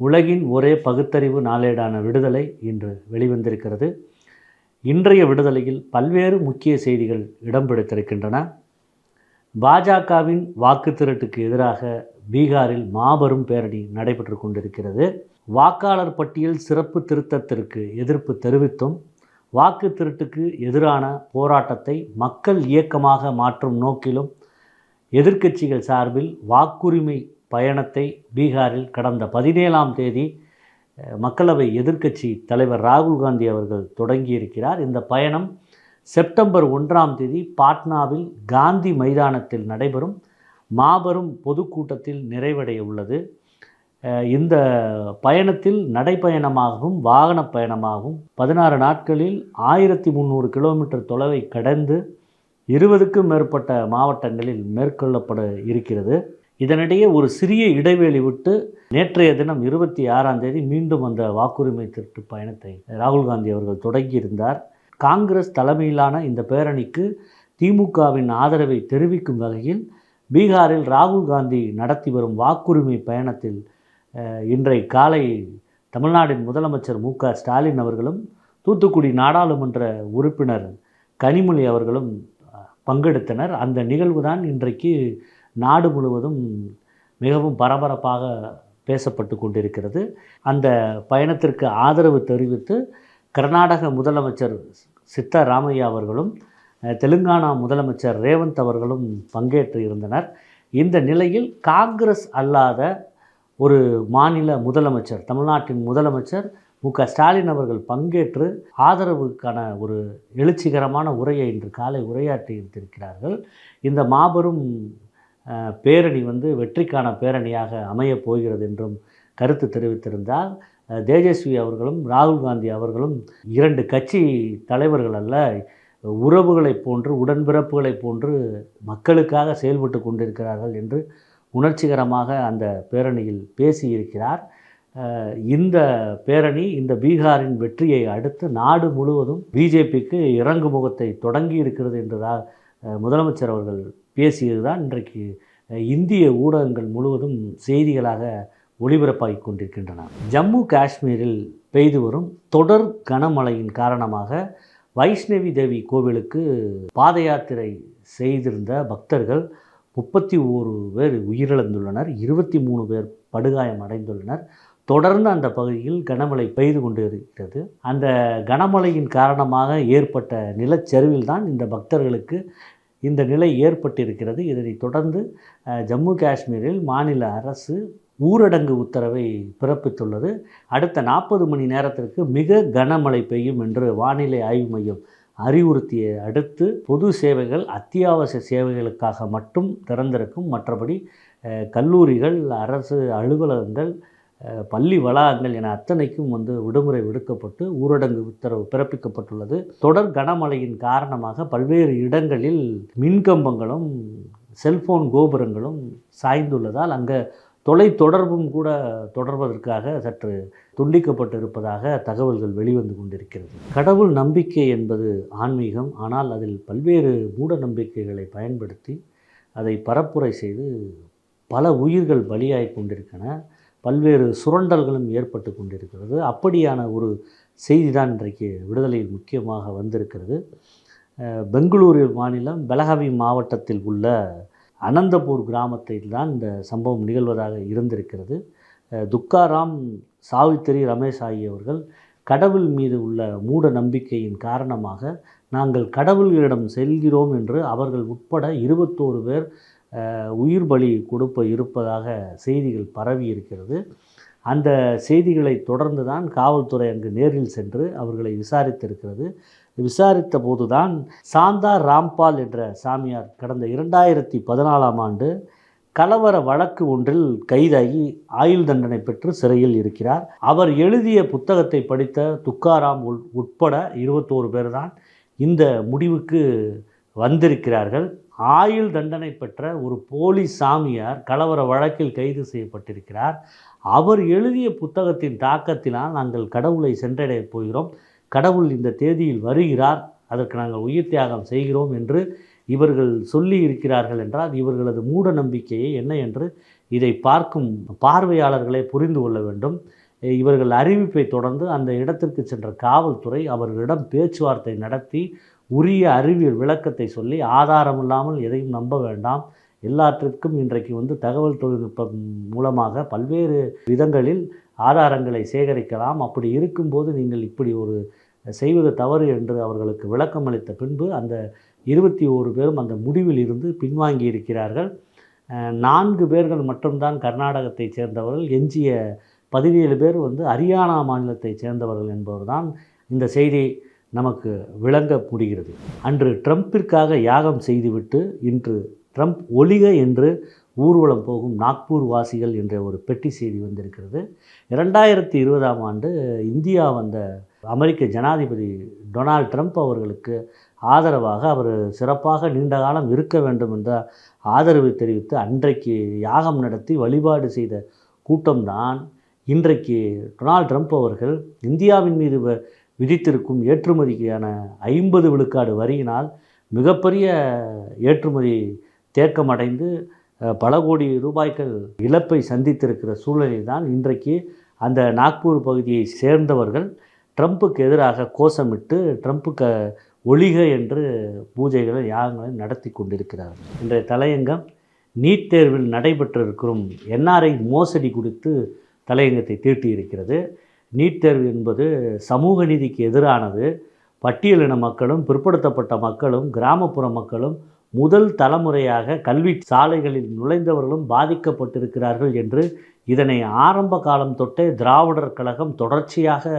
உலகின் ஒரே பகுத்தறிவு நாளேடான விடுதலை இன்று வெளிவந்திருக்கிறது. இன்றைய விடுதலையில் பல்வேறு முக்கிய செய்திகள் இடம் பிடித்திருக்கின்றன பாஜகவின் வாக்கு திரட்டுக்கு எதிராக பீகாரில் மாபெரும் பேரணி நடைபெற்று கொண்டிருக்கிறது. வாக்காளர் பட்டியல் சிறப்பு திருத்தத்திற்கு எதிர்ப்பு தெரிவித்தும் வாக்கு திருட்டுக்கு எதிரான போராட்டத்தை மக்கள் இயக்கமாக மாற்றும் நோக்கிலும் எதிர்க்கட்சிகள் சார்பில் வாக்குரிமை பயணத்தை பீகாரில் கடந்த பதினேழாம் தேதி மக்களவை எதிர்க்கட்சி தலைவர் ராகுல் காந்தி அவர்கள் தொடங்கியிருக்கிறார். இந்த பயணம் செப்டம்பர் ஒன்றாம் தேதி பாட்னாவில் காந்தி மைதானத்தில் நடைபெறும். மாபெரும் பொதுக்கூட்டத்தில் நிறைவடைய உள்ளது. இந்த பயணத்தில் நடைப்பயணமாகவும் வாகன பயணமாகவும் பதினாறு நாட்களில் ஆயிரத்தி முந்நூறு கிலோமீட்டர் தொலைவை கடந்து இருபதுக்கும் மேற்பட்ட மாவட்டங்களில் மேற்கொள்ளப்பட இருக்கிறது. இதனிடையே ஒரு சிறிய இடைவெளி விட்டு நேற்றைய தினம் இருபத்தி ஆறாம் தேதி மீண்டும் அந்த வாக்குரிமை திருட்டு பயணத்தை ராகுல் காந்தி அவர்கள் தொடங்கியிருந்தார். காங்கிரஸ் தலைமையிலான இந்த பேரணிக்கு திமுகவின் ஆதரவை தெரிவிக்கும் வகையில் பீகாரில் ராகுல் காந்தி நடத்தி வரும் வாக்குரிமை பயணத்தில் இன்றை காலை தமிழ்நாட்டின் முதலமைச்சர் மு க ஸ்டாலின் அவர்களும் தூத்துக்குடி நாடாளுமன்ற உறுப்பினர் கனிமொழி அவர்களும் பங்கெடுத்தனர். அந்த நிகழ்வு தான் இன்றைக்கு நாடு முழுவதும் மிகவும் பரபரப்பாக பேசப்பட்டு கொண்டிருக்கிறது. அந்த பயணத்திற்கு ஆதரவு தெரிவித்து கர்நாடக முதலமைச்சர் சித்தராமையா அவர்களும் தெலுங்கானா முதலமைச்சர் ரேவந்த் அவர்களும் பங்கேற்று இருந்தனர். இந்த நிலையில் காங்கிரஸ் அல்லாத ஒரு மாநில முதலமைச்சர் தமிழ்நாட்டின் முதலமைச்சர் மு. க. ஸ்டாலின் அவர்கள் பங்கேற்று ஆதரவுக்கான ஒரு எழுச்சிகரமான உரையை இன்று காலை உரையாற்றி இருந்திருக்கிறார்கள் இந்த மாபெரும் பேரணி வந்து வெற்றிக்கான பேரணியாக அமையப் போகிறது என்றும் கருத்து தெரிவித்திருந்தால் தேஜஸ்வி அவர்களும் ராகுல் காந்தி அவர்களும் இரண்டு கட்சி தலைவர்கள் அல்ல உறவுகளைப் போன்று உடன்பிறப்புகளைப் போன்று மக்களுக்காக செயல்பட்டு கொண்டிருக்கிறார்கள் என்று உணர்ச்சிகரமாக அந்த பேரணியில் பேசியிருக்கிறார். இந்த பேரணி இந்த பீகாரின் வெற்றியை அடுத்து நாடு முழுவதும் பிஜேபிக்கு இறங்கு முகத்தை தொடங்கி இருக்கிறது என்றுதான் முதலமைச்சர் அவர்கள் பேசியது தான் இன்றைக்கு இந்திய ஊடகங்கள் முழுவதும் செய்திகளாக ஒளிபரப்பாகி கொண்டிருக்கின்றன. ஜம்மு காஷ்மீரில் பெய்து வரும் தொடர் கனமழையின் காரணமாக வைஷ்ணவி தேவி கோவிலுக்கு பாத யாத்திரை செய்திருந்த பக்தர்கள் முப்பத்தி ஓரு பேர் உயிரிழந்துள்ளனர் இருபத்தி மூணு பேர் படுகாயம் அடைந்துள்ளனர். தொடர்ந்து அந்த பகுதியில் கனமழை பெய்து கொண்டு இருக்கிறது அந்த கனமழையின் காரணமாக ஏற்பட்ட நிலச்சரிவில் தான் இந்த பக்தர்களுக்கு இந்த நிலை ஏற்பட்டிருக்கிறது. இதனை தொடர்ந்து ஜம்மு காஷ்மீரில் மாநில அரசு ஊரடங்கு உத்தரவை பிறப்பித்துள்ளது. அடுத்த நாற்பது மணி நேரத்திற்கு மிக கனமழை பெய்யும் என்று வானிலை ஆய்வு மையம் அறிவுறுத்திய அடுத்து பொது சேவைகள் அத்தியாவசிய சேவைகளுக்காக மட்டும் திறந்திருக்கும். மற்றபடி கல்லூரிகள் அரசு அலுவலகங்கள் பள்ளி வளாகங்கள் என அத்தனைக்கும் வந்து விடுமுறை விடுக்கப்பட்டு ஊரடங்கு உத்தரவு பிறப்பிக்கப்பட்டுள்ளது. தொடர் கனமழையின் காரணமாக பல்வேறு இடங்களில் மின்கம்பங்களும் செல்போன் கோபுரங்களும் சாய்ந்துள்ளதால் அங்கே தொலை தொடர்பும் கூட தொடர்வதற்காக சற்று துண்டிக்கப்பட்டு இருப்பதாக தகவல்கள் வெளிவந்து கொண்டிருக்கிறது. கடவுள் நம்பிக்கை என்பது ஆன்மீகம். ஆனால் அதில் பல்வேறு மூட நம்பிக்கைகளை பயன்படுத்தி அதை பரப்புரை செய்து பல உயிர்கள் பலியாகி கொண்டிருக்கின்றன. பல்வேறு சுரண்டல்களும் ஏற்பட்டு கொண்டிருக்கிறது. அப்படியான ஒரு செய்தி தான் இன்றைக்கு விடுதலையில் முக்கியமாக வந்திருக்கிறது. பெங்களூரு மாநிலம் பெலகாவி மாவட்டத்தில் உள்ள அனந்தபூர் கிராமத்தில் தான் இந்த சம்பவம் நிகழ்வதாக இருந்திருக்கிறது. துக்காராம் சாவித்திரி ரமேஷ் ஆகியவர்கள் கடவுள் மீது உள்ள மூட நம்பிக்கையின் காரணமாக நாங்கள் கடவுள்களிடம் செல்கிறோம் என்று அவர்கள் உட்பட இருபத்தோரு பேர் உயிர் பலி கொடுப்ப இருப்பதாக செய்திகள் பரவி இருக்கிறது. அந்த செய்திகளை தொடர்ந்து தான் காவல்துறை அங்கு நேரில் சென்று அவர்களை விசாரித்திருக்கிறது. விசாரித்த போதுதான் சாந்தா ராம்பால் என்ற சாமியார் கடந்த இரண்டாயிரத்தி பதினாலாம் ஆண்டு கலவர வழக்கு ஒன்றில் கைதாகி ஆயுள் தண்டனை பெற்று சிறையில் இருக்கிறார். அவர் எழுதிய புத்தகத்தை படித்த துக்காராம் உள் உட்பட இருபத்தோரு பேர் தான் இந்த முடிவுக்கு வந்திருக்கிறார்கள். ஆயுள் தண்டனை பெற்ற ஒரு போலி சாமியார் கலவர வழக்கில் கைது செய்யப்பட்டிருக்கிறார். அவர் எழுதிய புத்தகத்தின் தாக்கத்தினால் நாங்கள் கடவுளை சென்றடையப் போகிறோம். கடவுள் இந்த தேதியில் வருகிறார். அதற்கு நாங்கள் உயிர் தியாகம் செய்கிறோம் என்று இவர்கள் சொல்லி இருக்கிறார்கள் என்றால் இவர்களது மூட நம்பிக்கையை என்ன என்று இதை பார்க்கும் பார்வையாளர்களே புரிந்து கொள்ள வேண்டும். இவர்கள் அறிவிப்பை தொடர்ந்து அந்த இடத்திற்கு சென்ற காவல்துறை அவர்களிடம் பேச்சுவார்த்தை நடத்தி உரிய அறிவியல் விளக்கத்தை சொல்லி ஆதாரம் இல்லாமல் எதையும் நம்ப வேண்டாம். எல்லாத்திற்கும் இன்றைக்கு வந்து தகவல் தொழில்நுட்பம் மூலமாக பல்வேறு விதங்களில் ஆதாரங்களை சேகரிக்கலாம். அப்படி இருக்கும்போது நீங்கள் இப்படி ஒரு செய்வது தவறு என்று அவர்களுக்கு விளக்கம் அளித்த பின்பு அந்த இருபத்தி ஓரு பேரும் அந்த முடிவில் இருந்து பின்வாங்கி இருக்கிறார்கள். நான்கு பேர்கள் மட்டும்தான் கர்நாடகத்தைச் சேர்ந்தவர்கள். எஞ்சிய பதினேழு பேர் வந்து ஹரியானா மாநிலத்தைச் சேர்ந்தவர்கள் என்பவர்தான். இந்த செய்தி நமக்கு விளங்க முடிகிறது. அன்று ட்ரம்பிற்காக யாகம் செய்துவிட்டு இன்று ட்ரம்ப் ஒளிக என்று ஊர்வலம் போகும் நாக்பூர் வாசிகள் என்ற ஒரு பெட்டி செய்தி வந்திருக்கிறது. இரண்டாயிரத்தி இருபதாம் ஆண்டு இந்தியா வந்த அமெரிக்க ஜனாதிபதி டொனால்ட் ட்ரம்ப் அவர்களுக்கு ஆதரவாக அவர் சிறப்பாக நீண்ட காலம் இருக்க வேண்டும் என்ற ஆதரவு தெரிவித்து அன்றைக்கு யாகம் நடத்தி வழிபாடு செய்த கூட்டம்தான் இன்றைக்கு டொனால்ட் ட்ரம்ப் அவர்கள் இந்தியாவின் மீது வ- விதித்திருக்கும் ஏற்றுமதிக்கான ஐம்பது விழுக்காடு வரியினால் மிகப்பெரிய ஏற்றுமதி தேக்கமடைந்து பல கோடி ரூபாய்கள் இழப்பை சந்தித்திருக்கிற சூழலில் தான் இன்றைக்கு அந்த நாக்பூர் பகுதியை சேர்ந்தவர்கள் ட்ரம்ப்புக்கு எதிராக கோஷமிட்டு ட்ரம்ப்புக்கு ஒழிக என்று பூஜைகளை யாகங்களை நடத்தி கொண்டிருக்கிறார்கள். இன்றைய தலையங்கம் நீட் தேர்வில் நடைபெற்றிருக்கும் என்ஆர்ஐ மோசடி குறித்து தலையங்கத்தை தீட்டியிருக்கிறது. நீட் தேர்வு என்பது சமூக நீதிக்கு எதிரானது. பட்டியலின மக்களும் பிற்படுத்தப்பட்ட மக்களும் கிராமப்புற மக்களும் முதல் தலைமுறையாக கல்வி சாலைகளில் நுழைந்தவர்களும் பாதிக்கப்பட்டிருக்கிறார்கள் என்று இதனை ஆரம்ப காலம் தொட்டே திராவிடர் கழகம் தொடர்ச்சியாக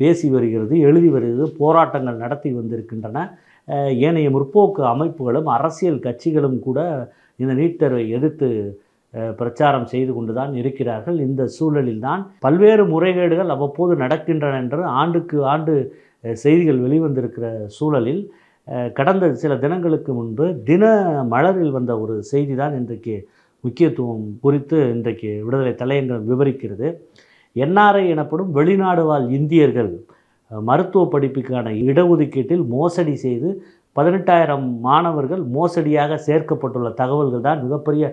பேசி வருகிறது எழுதி வருகிறது போராட்டங்கள் நடத்தி வந்திருக்கின்றன. ஏனைய முற்போக்கு அமைப்புகளும் அரசியல் கட்சிகளும் கூட இந்த நீட் தேர்வை எதிர்த்து பிரச்சாரம் செய்து கொண்டுதான் இருக்கிறார்கள். இந்த சூழலில் தான் பல்வேறு முறைகேடுகள் அவ்வப்போது நடக்கின்றன என்று ஆண்டுக்கு ஆண்டு செய்திகள் வெளிவந்திருக்கிற சூழலில் கடந்த சில தினங்களுக்கு முன்பு தின மலரில் வந்த ஒரு செய்தி தான் இன்றைக்கு முக்கியத்துவம் குறித்து இன்றைக்கு விடுதலை தலையங்கம் விவரிக்கிறது. என்ஆர்ஐ எனப்படும் வெளிநாடு வாழ் இந்தியர்கள் மருத்துவ படிப்புக்கான இடஒதுக்கீட்டில் மோசடி செய்து பதினெட்டாயிரம் மாணவர்கள் மோசடியாக சேர்க்கப்பட்டுள்ள தகவல்கள் தான் மிகப்பெரிய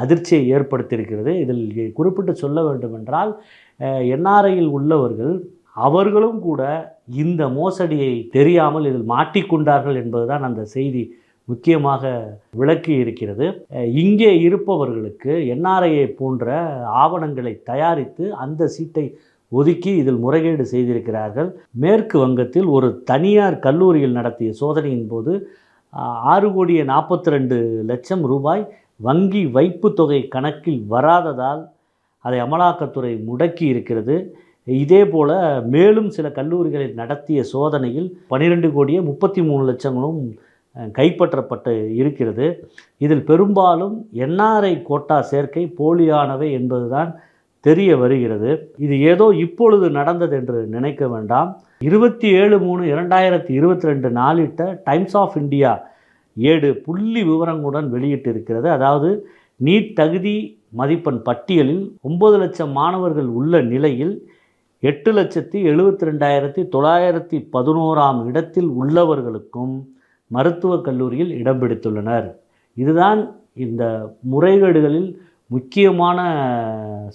அதிர்ச்சியை ஏற்படுத்தியிருக்கிறது. இதில் குறிப்பிட்டு சொல்ல வேண்டுமென்றால் என்ஆர்ஐயில் உள்ளவர்கள் அவர்களும் கூட இந்த மோசடியை தெரியாமல் இதில் மாட்டிக்கொண்டார்கள் என்பதுதான் அந்த செய்தி முக்கியமாக விளக்கி இருக்கிறது. இங்கே இருப்பவர்களுக்கு என்ஆர்ஐயை போன்ற ஆவணங்களை தயாரித்து அந்த சீட்டை ஒதுக்கி இதில் முறைகேடு செய்திருக்கிறார்கள். மேற்கு வங்கத்தில் ஒரு தனியார் கல்லூரியில் நடத்திய சோதனையின் போது ஆறு கோடியே நாற்பத்தி ரெண்டு லட்சம் ரூபாய் வங்கி வைப்பு தொகை கணக்கில் வராததால் அதை அமலாக்கத்துறை முடக்கி இருக்கிறது. இதே போல் மேலும் சில கல்லூரிகளில் நடத்திய சோதனையில் பன்னிரெண்டு கோடியே முப்பத்தி மூணு லட்சங்களும் கைப்பற்றப்பட்டு இருக்கிறது. இதில் பெரும்பாலும் என்ஆர்ஐ கோட்டா சேர்க்கை போலியானவை என்பதுதான் தெரிய வருகிறது. இது ஏதோ இப்பொழுது நடந்தது என்று நினைக்க வேண்டாம். இருபத்தி ஏழு மூணு இரண்டாயிரத்தி இருபத்தி ரெண்டு நாளிட்ட டைம்ஸ் ஆஃப் இந்தியா ஏழு புள்ளி விவரங்களுடன் வெளியிட்டிருக்கிறது. அதாவது நீட் தகுதி மதிப்பெண் பட்டியலில் ஒம்பது லட்சம் மாணவர்கள் உள்ள நிலையில் எட்டு லட்சத்தி எழுபத்தி ரெண்டாயிரத்தி தொள்ளாயிரத்தி பதினோராம் இடத்தில் உள்ளவர்களுக்கும் மருத்துவக் கல்லூரியில் இடம் பிடித்துள்ளனர். இதுதான் இந்த முறைகேடுகளில் முக்கியமான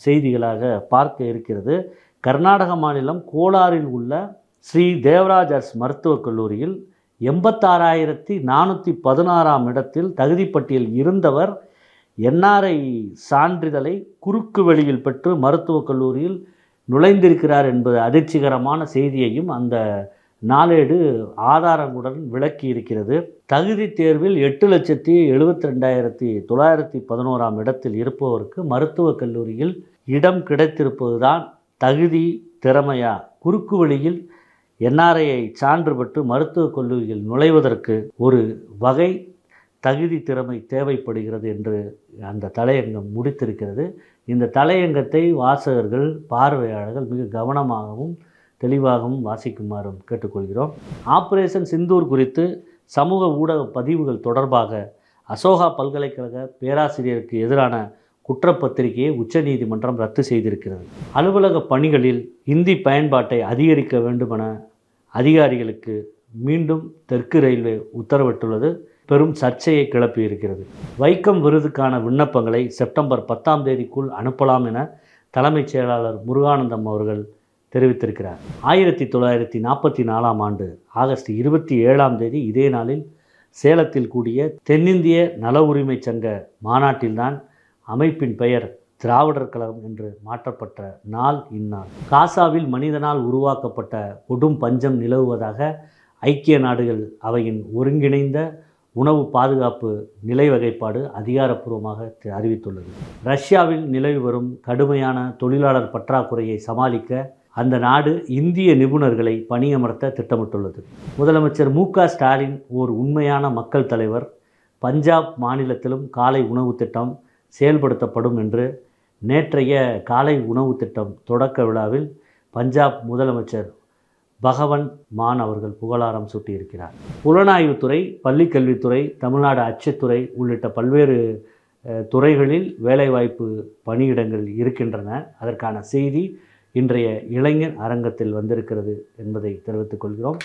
செய்திகளாக பார்க்க இருக்கிறது. கர்நாடக மாநிலம் கோலாரில் உள்ள ஸ்ரீ தேவராஜ் மருத்துவக் கல்லூரியில் எண்பத்தாறாயிரத்தி நானூற்றி பதினாறாம் இடத்தில் தகுதிப்பட்டியல் இருந்தவர் என்ஆர்ஐ சான்றிதழை குறுக்கு வழியில் பெற்று மருத்துவக் கல்லூரியில் நுழைந்திருக்கிறார் என்பது அதிர்ச்சிகரமான செய்தியையும் அந்த நாளேடு ஆதாரங்களுடன் விளக்கி இருக்கிறது தகுதி தேர்வில் எட்டு லட்சத்தி எழுபத்தி ரெண்டாயிரத்தி தொள்ளாயிரத்தி பதினோராம் இடத்தில் இருப்பவருக்கு மருத்துவக் கல்லூரியில் இடம் கிடைத்திருப்பதுதான் தகுதி திறமையா? குறுக்கு வழியில் என்ஆர்ஐயை சான்று பெற்று மருத்துவக் கல்லூரியில் நுழைவதற்கு ஒரு வகை தகுதி திறமை தேவைப்படுகிறது என்று அந்த தலையங்கம் முடித்திருக்கிறது. இந்த தலையங்கத்தை வாசகர்கள் பார்வையாளர்கள் மிக கவனமாகவும் தெளிவாகவும் வாசிக்குமாறும் கேட்டுக்கொள்கிறோம். ஆப்ரேஷன் சிந்தூர் குறித்து சமூக ஊடக பதிவுகள் தொடர்பாக அசோகா பல்கலைக்கழக பேராசிரியருக்கு எதிரான குற்றப்பத்திரிகையை உச்சநீதிமன்றம் ரத்து செய்திருக்கிறது. அலுவலக பணிகளில் இந்தி பயன்பாட்டை அதிகரிக்க வேண்டுமென அதிகாரிகளுக்கு மீண்டும் தெற்கு ரயில்வே உத்தரவிட்டுள்ளது. பெரும் சர்ச்சையை கிளப்பியிருக்கிறது. வைக்கம் விருதுக்கான விண்ணப்பங்களை செப்டம்பர் பத்தாம் தேதிக்குள் அனுப்பலாம் என தலைமைச் செயலாளர் முருகானந்தம் அவர்கள் தெரிவித்திருக்கிறார். ஆயிரத்தி தொள்ளாயிரத்தி நாற்பத்தி நாலாம் ஆண்டு ஆகஸ்ட் இருபத்தி ஏழாம் தேதி இதே நாளில் சேலத்தில் கூடிய தென்னிந்திய நல உரிமை சங்க மாநாட்டில்தான் அமைப்பின் பெயர் திராவிடர் கழகம் என்று மாற்றப்பட்ட நாள் இந்நாள். காசாவில் மனிதனால் உருவாக்கப்பட்ட கொடும் பஞ்சம் நிலவுவதாக ஐக்கிய நாடுகள் அவையின் ஒருங்கிணைந்த உணவு பாதுகாப்பு நிலை வகைப்பாடு அதிகாரப்பூர்வமாக அறிவித்துள்ளது. ரஷ்யாவில் நிலவி வரும் கடுமையான தொழிலாளர் பற்றாக்குறையை சமாளிக்க அந்த நாடு இந்திய நிபுணர்களை பணியமர்த்த திட்டமிட்டுள்ளது. முதலமைச்சர் மு ஸ்டாலின் ஓர் உண்மையான மக்கள் தலைவர். பஞ்சாப் மாநிலத்திலும் காலை உணவு திட்டம் செயல்படுத்தப்படும் என்று நேற்றைய காலை உணவு திட்டம் தொடக்க விழாவில் பஞ்சாப் முதலமைச்சர் பகவன் மான் அவர்கள் புகழாரம் சூட்டியிருக்கிறார். புலனாய்வுத்துறை பள்ளிக்கல்வித்துறை தமிழ்நாடு அச்சத்துறை உள்ளிட்ட பல்வேறு துறைகளில் வேலைவாய்ப்பு பணியிடங்கள் இருக்கின்றன. அதற்கான செய்தி இன்றைய இளைஞர் அரங்கத்தில் வந்திருக்கிறது என்பதை தெரிவித்துக் கொள்கிறோம்.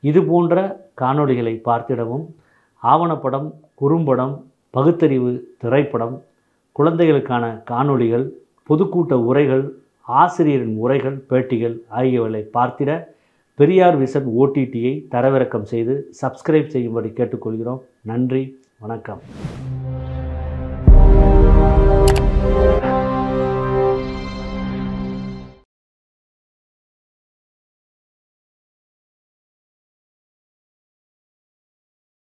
இது போன்ற காணொளிகளை பார்த்திடவும் ஆவணப்படம் குறும்படம் பகுத்தறிவு திரைப்படம் குழந்தைகளுக்கான காணொளிகள் பொதுக்கூட்ட உரைகள் ஆசிரியரின் உரைகள் பேட்டிகள் ஆகியவற்றை பார்த்திட பெரியார் விசன் ஓடிடியை தரவிறக்கம் செய்து சப்ஸ்கிரைப் செய்யும்படி கேட்டுக்கொள்கிறோம். நன்றி வணக்கம்.